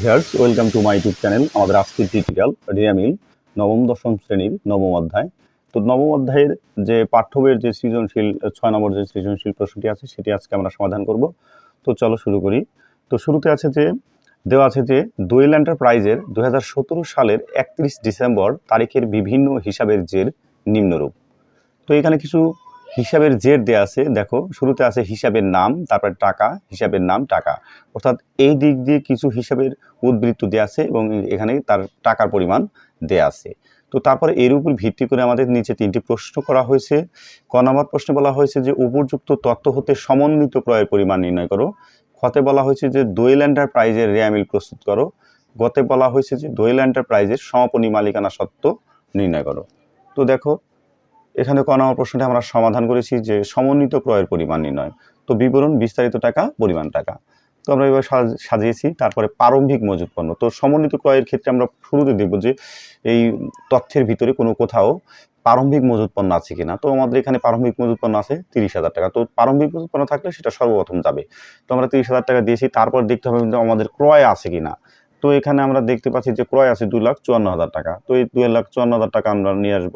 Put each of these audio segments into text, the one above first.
Viewers welcome to my YouTube channel আমাদের আজকের tutorial রিয়ামিল নবম, দশম শ্রেণির নবম অধ্যায়। তো নবম অধ্যায়ের যে পাঠ্য বইয়ের যে সৃজনশীল, ছয় নম্বর যে সৃজনশীল প্রশ্নটি আছে, সেটি আজকে আমরা সমাধান করব। তো চলো শুরু করি। তো শুরুতে আছে যে, দেওয়া আছে যে, দোয়েল এন্টারপ্রাইজের দু হাজার সতেরো সালের একত্রিশ ডিসেম্বর তারিখের বিভিন্ন হিসাবের জের নিম্নরূপ। তো এখানে কিছু হিসাবের জের দেওয়া আছে। দেখো, শুরুতে আছে হিসাবের নাম, তারপরে টাকা, হিসাবের নাম, টাকা। অর্থাৎ এই দিক দিয়ে কিছু হিসাবের উদ্বৃত্ত দেওয়া আছে এবং এখানে তার টাকার পরিমাণ দেয়া আছে। তো তারপরে এর উপর ভিত্তি করে আমাদের নিচে তিনটি প্রশ্ন করা হয়েছে। ক নম্বর প্রশ্নে বলা হয়েছে যে, উপযুক্ত তত্ত্ব হতে সমন্বিত ক্রয়ের পরিমাণ নির্ণয় করো। খতে বলা হয়েছে যে, দোয়েল এন্টারপ্রাইজের রেয়ামিল প্রস্তুত করো। গতে বলা হয়েছে যে, দোয়েল এন্টারপ্রাইজের সমাপনী মালিকানা সত্ত্ব নির্ণয় করো। তো দেখো এখানে ক নম্বর প্রশ্নটি আমরা সমাধান করেছি যে সমন্বিত ক্রয়ের পরিমাণ নির্ণয়। তো বিবরণ, বিস্তারিত টাকা, পরিমাণ টাকা। তো আমরা এবার সাজ- সাজিয়েছি, তারপরে প্রারম্ভিক মজুত পণ্য। তো সমন্বিত ক্রয়ের ক্ষেত্রে আমরা শুরুতে দেখব যে এই তথ্যের ভিতরে কোনো কোথাও প্রারম্ভিক মজুত পণ্য আছে কিনা। তো আমাদের এখানে প্রারম্ভিক মজুত পণ্য আছে তিরিশ হাজার টাকা। তো প্রারম্ভিক মজুত পণ্য থাকলে সেটা সর্বপ্রথম যাবে। তো আমরা তিরিশ হাজার টাকা দিয়েছি, তারপর দেখতে হবে আমাদের ক্রয় আছে কিনা। তো এখানে আমরা দেখতে পাচ্ছি যে ক্রয় আছে দুই লাখ চুয়ান্ন হাজার টাকা। তো এই দুই লাখ চুয়ান্ন হাজার টাকা আমরা নিয়ে আসব।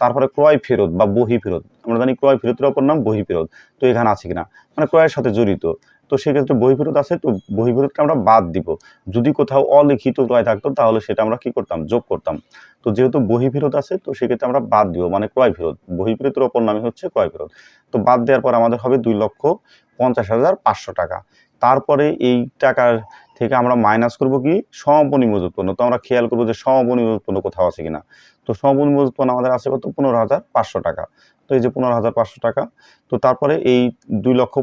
তারপরে ক্রয় ফেরত বা বহি ফেরত। আমরা জানি ক্রয় ফেরতের অপর নাম বহি ফেরত। তো এখানে আছে কিনা? মানে ক্রয়ের সাথে জড়িত। তো সেক্ষেত্রে বহি ফেরত আছে, তো বহি ফেরতটা আমরা বাদ দিব। যদি কোথাও অলিখিত ক্রয় থাকতো, তাহলে সেটা আমরা কি করতাম? যোগ করতাম। তো যেহেতু বহি ফেরত আছে, তো সেক্ষেত্রে আমরা বাদ দিব। মানে ক্রয় ফেরত। বহি ফেরতের অপর নামই হচ্ছে ক্রয় ফেরত। তো বাদ দেওয়ার পর আমাদের হবে দুই লক্ষ পঞ্চাশ হাজার পাঁচশো টাকা। তারপরে এই টাকার থেকে আমরা মাইনাস করব কি? সমাপনী মজুত পণ্য তো আমরা খেয়াল করব যে সমাপনী উৎপন্ন কোথাও আছে কিনা। তো সমাপনী উৎপন্ন আমাদের আছে কত? পনেরো হাজার পাঁচশো টাকা। তো এই যে পনেরো হাজার পাঁচশো টাকা তো তারপরে এই দুই লক্ষ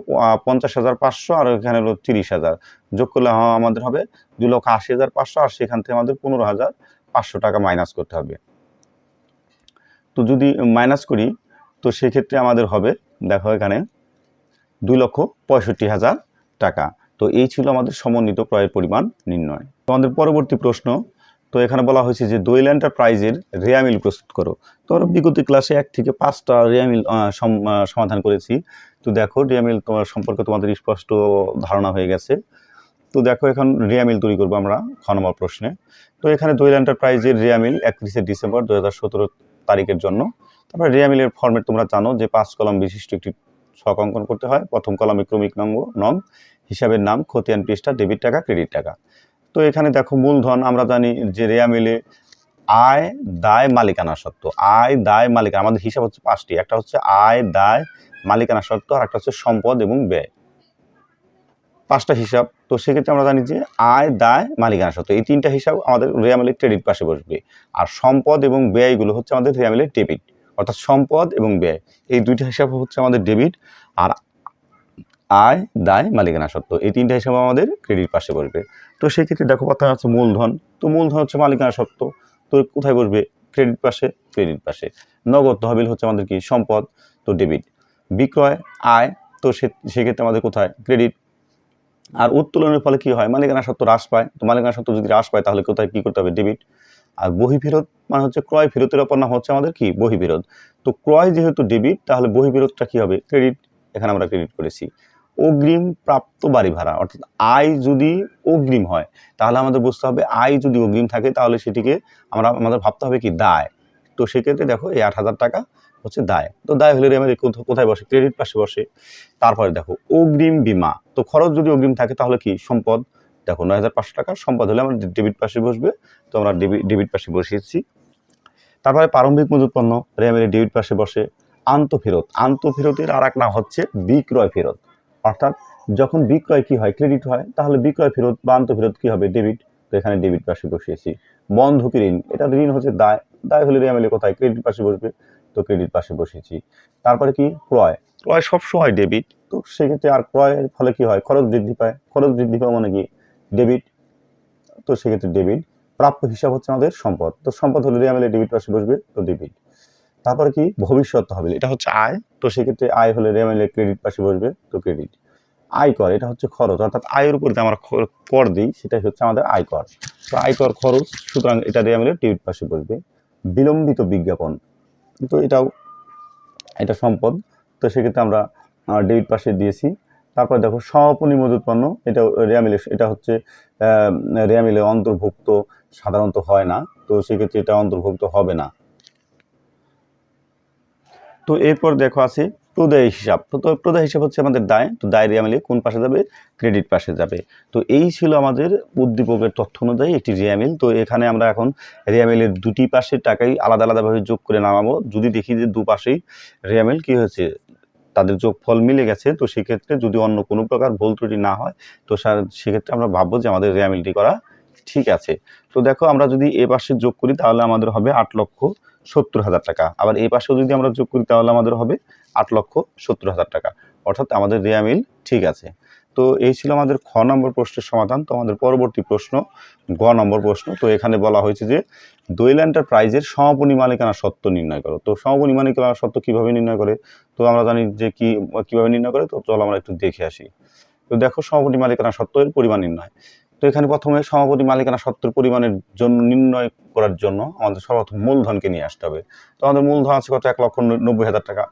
পঞ্চাশ হাজার পাঁচশো আর এখানে হলো তিরিশ হাজার। যোগ করলে হ্যাঁ, আমাদের হবে দুই লক্ষ আশি হাজার পাঁচশো আর সেখান থেকে আমাদের পনেরো হাজার পাঁচশো টাকা মাইনাস করতে হবে। তো যদি মাইনাস করি তো সেক্ষেত্রে আমাদের হবে দেখো এখানে দুই লক্ষ পঁয়ষট্টি হাজার টাকা। তো এই ছিল আমাদের সমন্বিত ক্রয়ের পরিমাণ নির্ণয়। তো আমাদের পরবর্তী প্রশ্ন, তো এখানে বলা হয়েছে যে দোয়েল এন্টারপ্রাইজের রেয়ামিল প্রস্তুত করো। তো আমরা বিগত ক্লাসে এক থেকে পাঁচটা রেয়ামিল সমাধান করেছি। তো দেখো রেয়ামিল তোমার সম্পর্কে তোমাদের স্পষ্ট ধারণা হয়ে গেছে। তো দেখো, এখন রিয়ামিল তৈরি করব আমরা খ নম্বর প্রশ্নে। তো এখানে দোয়েল এন্টারপ্রাইজের রিয়ামিল একত্রিশে ডিসেম্বর দু হাজার সতেরো তারিখের জন্য। তারপরে রিয়ামিলের ফর্মেট তোমরা জানো যে পাঁচ কলম বিশিষ্ট একটি ছক অঙ্কন করতে হয়। প্রথম কলমে ক্রমিক নঙ্গ নং। হিসাবের নাম খতিয়ান পৃষ্ঠা, ডেবিট টাকা, ক্রেডিট টাকা। তো এখানে দেখো মূলধন, আমরা জানি যে রেয়া মিলে আয়, দায়, মালিকানা সত্ত্ব। আয়, দায়, মালিকানা, আমাদের হিসাব হচ্ছে পাঁচটি। একটা হচ্ছে আয়, দায়, মালিকানা সত্ত্ব, আর একটা হচ্ছে সম্পদ এবং ব্যয়। পাঁচটা হিসাব। তো সেক্ষেত্রে আমরা জানি যে আয়, দায়, মালিকানা সত্ত্ব। এই তিনটা হিসাব আমাদের রিয়ামিলের ক্রেডিট পাশে বসবে। আর সম্পদ এবং ব্যয়গুলো হচ্ছে আমাদের রিয়ামিলের ডেবিট। অর্থাৎ সম্পদ এবং ব্যয়। এই দুইটা হিসাব হচ্ছে আমাদের ডেবিট। আর আয়, দায় মালিকানা সত্ত্ব এই তিনটা হিসাব আমাদের ক্রেডিট পাশে বসবে। তো সেক্ষেত্রে দেখো কথা হচ্ছে মূলধন। তো মূলধন হচ্ছে মালিকানা সত্ত্ব তো কোথায় বসবে? ক্রেডিট পাশে ক্রেডিট পাশে। নগদ তহবিল হচ্ছে আমাদের কি? সম্পদ, তো ডেবিট বিক্রয়, আয়, তো সেক্ষেত্রে আমাদের কোথায়? ক্রেডিট আর উত্তোলনের ফলে কি হয়? মালিকানা সত্ত্ব হ্রাস পায়। তো মালিকানা সত্ত্ব যদি হ্রাস পায়, তাহলে কোথায়, কি করতে হবে? ডেবিট আর বহিফেরত মানে হচ্ছে ক্রয় ফেরতের অপর নাম হচ্ছে আমাদের কি? বহি ফেরত তো ক্রয় যেহেতু ডেবিট তাহলে বহি ফেরতটা কি হবে? ক্রেডিট এখানে আমরা ক্রেডিট করেছি। অগ্রিম প্রাপ্ত বাড়ি ভাড়া, অর্থাৎ আয় যদি অগ্রিম হয়, তাহলে আমাদের বুঝতে হবে আয় যদি অগ্রিম থাকে, তাহলে সেটিকে আমরা, আমাদের ভাবতে হবে কি দায়। তো সেক্ষেত্রে দেখো এই আট হাজার টাকা হচ্ছে দায়। তো দায় হলে আমাদের কোথা- কোথায় বসে? ক্রেডিট পাশে বসে। তারপরে দেখো, অগ্রিম বিমা। তো খরচ যদি অগ্রিম থাকে, তাহলে কি? সম্পদ। দেখো, নয় হাজার পাঁচশো টাকা। সম্পদ হলে আমরা ডেবিট পাশে বসবে। তো আমরা ডেবিট পাশে বসিয়েছি তারপরে প্রারম্ভিক মজুত পণ্য। রেয়ামের ডেবিট পাশে বসে। আন্তঃফেরত আন্তঃফেরতের আর এক নাম হচ্ছে বিক্রয় ফেরত। অর্থাৎ যখন বিক্রয় কি হয় ক্রেডিট হয়, তাহলে বিক্রয় ফেরত বা আন্তঃফেরত কি হবে? ডেবিট তো এখানে ডেবিট পাশে বসিয়েছি। বন্ধকি ঋণ? এটা ঋণ হচ্ছে দায়। দায় হলে রেয়ামেলে কোথায়? ক্রেডিট পাশে বসবে। তো ক্রেডিট পাশে বসিয়েছি। তারপরে কি? ক্রয়। ক্রয় সবসময় ডেবিট তো সেক্ষেত্রে আর ক্রয়ের ফলে কি হয়? খরচ বৃদ্ধি পায়। খরচ বৃদ্ধি পাওয়া মানে কি? ডেবিট তো সেক্ষেত্রে ডেবিট প্রাপ্য হিসাব হচ্ছে আমাদের সম্পদ। তো সম্পদ হলে রিয়ামেলে ডেবিট পাশে বসবে। তো ডেবিট তারপরে কি? ভবিষ্যৎ তহবিল এটা হচ্ছে আয়। তো সেক্ষেত্রে আয় হলে রিয়ামেলে ক্রেডিট পাশে বসবে, তো ক্রেডিট আয়কর এটা হচ্ছে খরচ। অর্থাৎ আয়ের উপর যে আমরা কর দিই, সেটাই হচ্ছে আমাদের আয়কর তো আয়কর খরচ, সুতরাং এটা রিয়ামেলে ডেবিট পাশে বসবে। বিলম্বিত বিজ্ঞাপন। তো এটাও এটা সম্পদ। তো সেক্ষেত্রে আমরা ডেবিট পাশে দিয়েছি। তারপর দেখো সমাপনী মজুত পণ্য এটা রেয়ামিলে এটা হচ্ছে রেয়ামিলে অন্তর্ভুক্ত সাধারণত হয় না। তো সেক্ষেত্রে এটা অন্তর্ভুক্ত হবে না। তো এরপর দেখো আছে প্রদায় হিসাব। তো প্রদায় হিসাব হচ্ছে আমাদের দায়। তো দায় রেয়ামিলে কোন পাশে যাবে? ক্রেডিট পাশে যাবে। তো এই ছিল আমাদের উদ্দীপকের তথ্য অনুযায়ী একটি রিয়ামিল। তো এখানে আমরা এখন রিয়ামিলের দুটি পাশের টাকাই আলাদা আলাদাভাবে যোগ করে নামাবো। যদি দেখি যে দুপাশেই রিয়ামিল কি হয়েছে, তাদের যোগফল মিলে গেছে, তো সেক্ষেত্রে যদি অন্য কোনো প্রকার ভুল ত্রুটি না হয়, তো সেক্ষেত্রে আমরা ভাববো যে আমাদের রিয়ামিলটি করা ঠিক আছে। তো দেখো আমরা যদি এ পাশে যোগ করি, তাহলে আমাদের হবে আট লক্ষ সত্তর হাজার টাকা। আবার এই পাশেও যদি আমরা যোগ করি, তাহলে আমাদের হবে আট লক্ষ সত্তর হাজার টাকা। অর্থাৎ আমাদের রিয়ামিল ঠিক আছে। তো এই ছিল আমাদের খ নম্বর প্রশ্নের সমাধান। তো আমাদের পরবর্তী প্রশ্ন, গ নম্বর প্রশ্ন। তো এখানে বলা হয়েছে যে, দোয়েল এন্টারপ্রাইজের সমাপনী মালিকানা সত্ত্ব নির্ণয় করো। তো সমাপনী মালিকানা সত্ত্ব কীভাবে নির্ণয় করে? তো আমরা জানি যে কি, কীভাবে নির্ণয় করে? তো চলো আমরা একটু দেখে আসি। তো দেখো সমাপনী মালিকানা সত্ত্বের পরিমাণ নির্ণয়। তো এখানে প্রথমে সমাপনী মালিকানা সত্ত্বের পরিমাণের জন্য নির্ণয় করার জন্য আমাদের সর্বপ্রথম মূলধনকে নিয়ে আসতে হবে। তো আমাদের মূলধন আছে কত? এক লক্ষ নব্বই হাজার টাকা।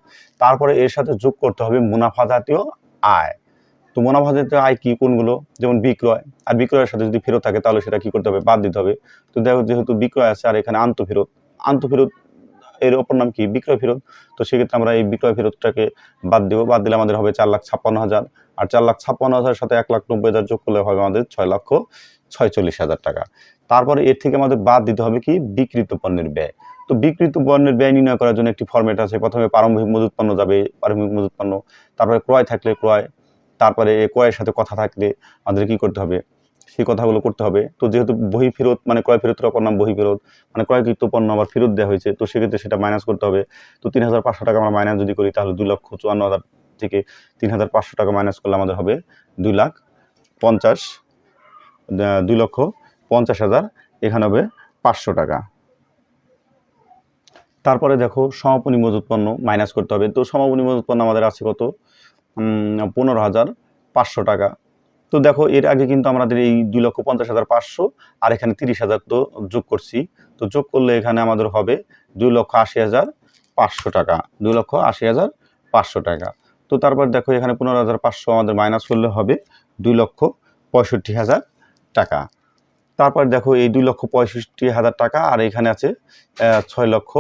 তারপরে এর সাথে যোগ করতে হবে মুনাফা জাতীয় আয়। তো মুনাফা জাতীয় আয় কি? কোনগুলো? যেমন বিক্রয়। আর বিক্রয়ের সাথে যদি ফেরত থাকে, তাহলে সেটা কি করতে হবে? বাদ দিতে হবে। তো দেখো যেহেতু বিক্রয় আছে আর এখানে আন্তঃফেরত আন্তঃফেরত এর অপর নাম কি? বিক্রয় ফেরত। তো সেক্ষেত্রে আমরা এই বিক্রয় ফেরতটাকে বাদ দেবো। বাদ দিলে আমাদের হবে চার লাখ ছাপ্পান্ন হাজার। আর চার লাখ ছাপ্পান্ন হাজারের সাথে এক লাখ নব্বই হাজার যোগ করলে হবে আমাদের ছয় লক্ষ ছয়চল্লিশ হাজার টাকা। তারপরে এর থেকে আমাদের বাদ দিতে হবে কি? বিকৃত পণ্যের ব্যয়। তো বিকৃত পণ্যের ব্যয় নির্ণয় করার জন্য একটি ফর্মেট আছে। প্রথমে প্রারম্ভিক মজুত পণ্য যাবে, প্রারম্ভিক মজুত পণ্য। তারপরে ক্রয় থাকলে ক্রয়, তারপরে ক্রয়ের সাথে কথা থাকলে আমাদের কি করতে হবে? সেই কথাগুলো করতে হবে। তো যেহেতু বহি ফেরত মানে ক্রয় ফেরতের অপর নাম বহি ফেরত মানে ক্রয়কৃত পণ্য আবার ফেরত দেওয়া হয়েছে, তো সেক্ষেত্রে সেটা মাইনাস করতে হবে। তো তিন হাজার পাঁচশো টাকা আমরা মাইনাস যদি করি, তাহলে দুই লক্ষ চুয়ান্ন হাজার থেকে তিন হাজার পাঁচশো টাকা মাইনাস করলে আমাদের হবে দুই লাখ পঞ্চাশ দুই লক্ষ পঞ্চাশ হাজার, এখানে হবে পাঁচশো টাকা। তারপরে দেখো সমাপনী মজুত পণ্য মাইনাস করতে হবে। তো সমাপনী মজুত পণ্য আমাদের আছে কত? পনেরো হাজার পাঁচশো টাকা। তো দেখো এর আগে কিন্তু আমাদের এই দুই লক্ষ পঞ্চাশ হাজার পাঁচশো আর এখানে তিরিশ হাজার তো যোগ করছি। তো যোগ করলে এখানে আমাদের হবে দুই লক্ষ আশি হাজার পাঁচশো টাকা। দুই লক্ষ আশি হাজার পাঁচশো টাকা। তো তারপর দেখো এখানে পনেরো হাজার পাঁচশো আমাদের মাইনাস করলে হবে দুই লক্ষ পঁয়ষট্টি হাজার টাকা। তারপর দেখো এই দুই লক্ষ পঁয়ষট্টি হাজার টাকা আর এখানে আছে ছয় লক্ষ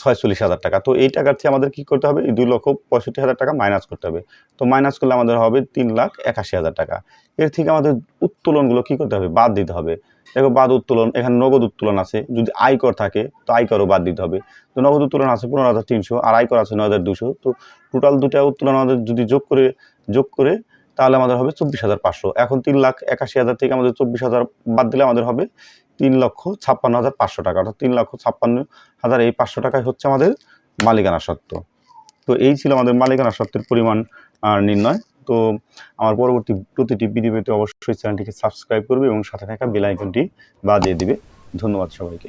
ছয়চল্লিশ হাজার টাকা। তো এই টাকার থেকে আমাদের কি করতে হবে? দুই লক্ষ পঁয়ষট্টি হাজার টাকা মাইনাস করতে হবে। তো মাইনাস করলে আমাদের হবে তিন লাখ একাশি হাজার টাকা। এর থেকে আমাদের উত্তোলনগুলো কি করতে হবে? বাদ দিতে হবে। দেখো, বাদ উত্তোলন, এখানে নগদ উত্তোলন আছে। যদি আয়কর থাকে, তো আয়করও বাদ দিতে হবে। তো নগদ উত্তোলন আছে পনেরো হাজার তিনশো, আর আয়কর আছে নয় হাজার দুশো। তো টোটাল দুটা উত্তোলন আমাদের যদি যোগ করে যোগ করে, তাহলে আমাদের হবে চব্বিশ হাজার পাঁচশো। এখন তিন লাখ একাশি হাজার থেকে আমাদের চব্বিশ হাজার বাদ দিলে আমাদের হবে তিন লক্ষ ছাপ্পান্ন হাজার পাঁচশো টাকা, অর্থাৎ তিন লক্ষ ছাপ্পান্ন হাজার এই পাঁচশো টাকাই হচ্ছে আমাদের মালিকানা সত্ত্ব। তো এই ছিল আমাদের মালিকানা সত্ত্বের পরিমাণ নির্ণয়। তো আমার পরবর্তী প্রতিটি ভিডিওতে অবশ্যই চ্যানেলটিকে সাবস্ক্রাইব করবে এবং সাথে থাকা বেল আইকনটি বাজিয়ে দিবে। ধন্যবাদ সবাইকে।